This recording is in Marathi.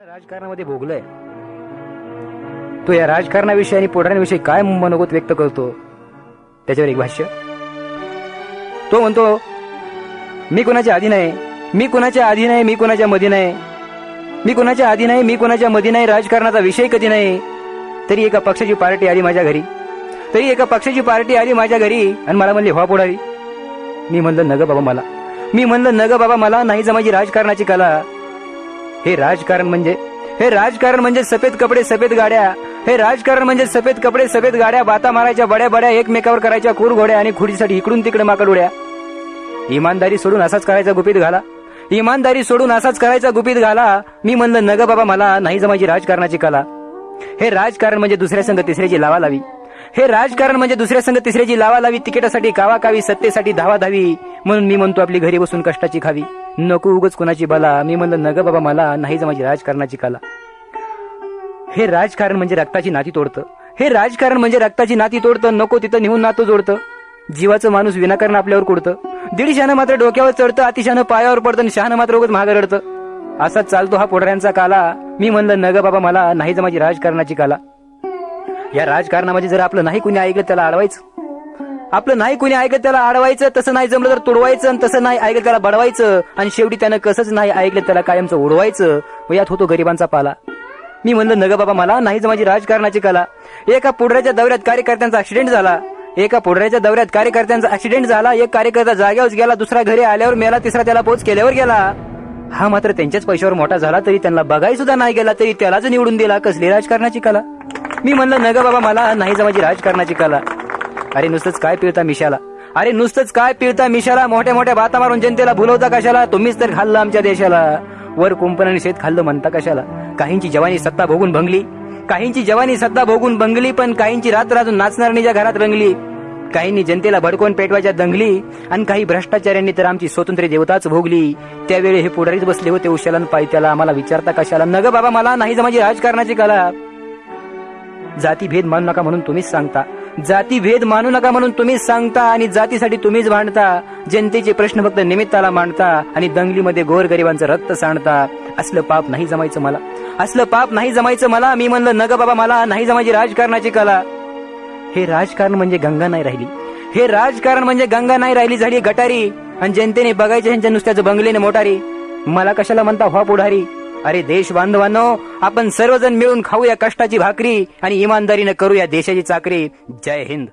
राजकारणामध्ये भोगलंय. तो या राजकारणाविषयी आणि पुढाऱ्यांविषयी काय मनोगत व्यक्त करतो त्याच्यावर एक भाष्य. तो म्हणतो मी कोणाच्या आधी नाही मी कोणाच्या आधी नाही मी कोणाच्या मधी नाही. मी कोणाच्या आधी नाही मी कोणाच्या मधी नाही राजकारणाचा विषय कधी नाही. तरी एका पक्षाची पार्टी आली माझ्या घरी. तरी एका पक्षाची पार्टी आली माझ्या घरी आणि मला म्हणली व्हा पुढारी. मी म्हणलं नग बाबा मला. मी म्हणलं नग बाबा मला नाही जमायची राजकारणाची कला. हे राजकारण म्हणजे हे राजकारण म्हणजे सफेद कपडे सफेद गाड्या. हे राजकारण म्हणजे सफेद कपडे सफेद गाड्या बाता मारायच्या बड्या बड्या एकमेकावर करायच्या कुर घोड्या आणि खुडीसाठी इकडून तिकडे माकड उड्या. इमानदारी सोडून असाच करायचा गुपित घाला. इमानदारी सोडून असाच करायचा गुपित घाला. मी म्हणलं नग बाबा मला नाही जमायची राजकारणाची कला. हे राजकारण म्हणजे दुसऱ्या संघ तिसऱ्याची लावा लावी हे राजकारण म्हणजे दुसऱ्या संघ तिसऱ्याची लावा लावी तिकिटासाठी कावा कावी सत्तेसाठी धावा धावी. म्हणून मी म्हणतो आपली घरी बसून कष्टाची खावी. नको उगच कोणाची भला मी म्हणलं नग बाबा मला नाही जमाची राजकारणाची कला. हे राजकारण म्हणजे रक्ताची नाती तोडतं. हे राजकारण म्हणजे रक्ताची नाती तोडतं. नको तिथं नेऊन नातं जोडतं. जीवाचं माणूस विनाकारण आपल्यावर कुडतं. दीडशानं मात्र डोक्यावर चढतं अतिशानं पायावर पडतं आणि शहानं मात्र उगत महाग रडतं. असा चालतो हा पोढऱ्यांचा काला. मी म्हणलं नग बाबा मला नाही जमाची राजकारणाची काला. या राजकारणामध्ये जर आपलं नाही कुणी ऐकलं त्याला अडवायचं. आपलं नाही कुणी ऐकलं त्याला अडवायचं तसं नाही जमलं तर तोडवायचं आणि तसं नाही ऐकलं त्याला बडवायचं. आणि शेवटी त्यानं कसंच नाही ऐकलं त्याला कायमचं उडवायचं. व यात होतो गरिबांचा पाला. मी म्हणलं नग बाबा मला नाही माझी राजकारणाची कला. एका पुढऱ्याच्या दौऱ्यात कार्यकर्त्यांचा ऍक्सिडेंट झाला. एका पुढऱ्याच्या दौऱ्यात कार्यकर्त्यांचा ऍक्सिडेंट झाला. एक कार्यकर्ता जाग्यावर गेला दुसरा घरी आल्यावर मेला तिसरा त्याला पोच केल्यावर गेला. हा मात्र त्यांच्याच पैशावर मोठा झाला तरी त्यांना बघाय सुद्धा नाही गेला तरी त्यालाच निवडून दिला कसली राजकारणाची कला? मी म्हणलं नग बाबा मला नाही माझी राजकारणाची कला. अरे नुसतंच काय पिळता मिशाला? अरे नुसतंच काय पिळता मिशाला? मोठ्या मोठ्या भाता मारून जनतेला भुलवता कशाला? तुम्हीच तर खाल्लं आमच्या देशाला. वर कुंपण आणि शेत खाल्लं म्हणता कशाला? काहींची जवानी सत्ता भोगून भंगली. काहींची जवानी सत्ता भोगून बंगली पण काहींची रात्र अजून नाचणारणीच्या घरात रंगली. काहींनी जनतेला भडकवून पेटवायच्या दंगली आणि काही भ्रष्टाचार्यांनी तर आमची स्वातंत्र्य देवताच भोगली. त्यावेळी हे पुढारीच बसले होते उशालन पायी त्याला आम्हाला विचारता कशाला? नग बाबा मला नाही जमायची राजकारणाची कला. जाती भेद मानू नका म्हणून तुम्हीच सांगता. जाती भेद मानू नका म्हणून तुम्हीच सांगता आणि जातीसाठी तुम्हीच भांडता. जनतेचे प्रश्न फक्त निमित्ताला मांडता आणि दंगलीमध्ये गोरगरिबांचं रक्त सांडता. असलं पाप नाही जमायचं मला. असलं पाप नाही जमायचं मला. मी म्हणलं नग बाबा मला नाही जमायची राजकारणाची कला. हे राजकारण म्हणजे गंगा नाही राहिली. हे राजकारण म्हणजे गंगा नाही राहिली झाली गटारी. आणि जनतेने बघायचे ह्यांच्या नुसत्याच बंगलेने मोटारी. मला कशाला म्हणता व्हा पुढारी अरे देश बांधवांनो आपण सर्वजण मिळून खाऊया कष्टाची भाकरी आणि इमानदारीनं करूया देशाची चाकरी. जय हिंद.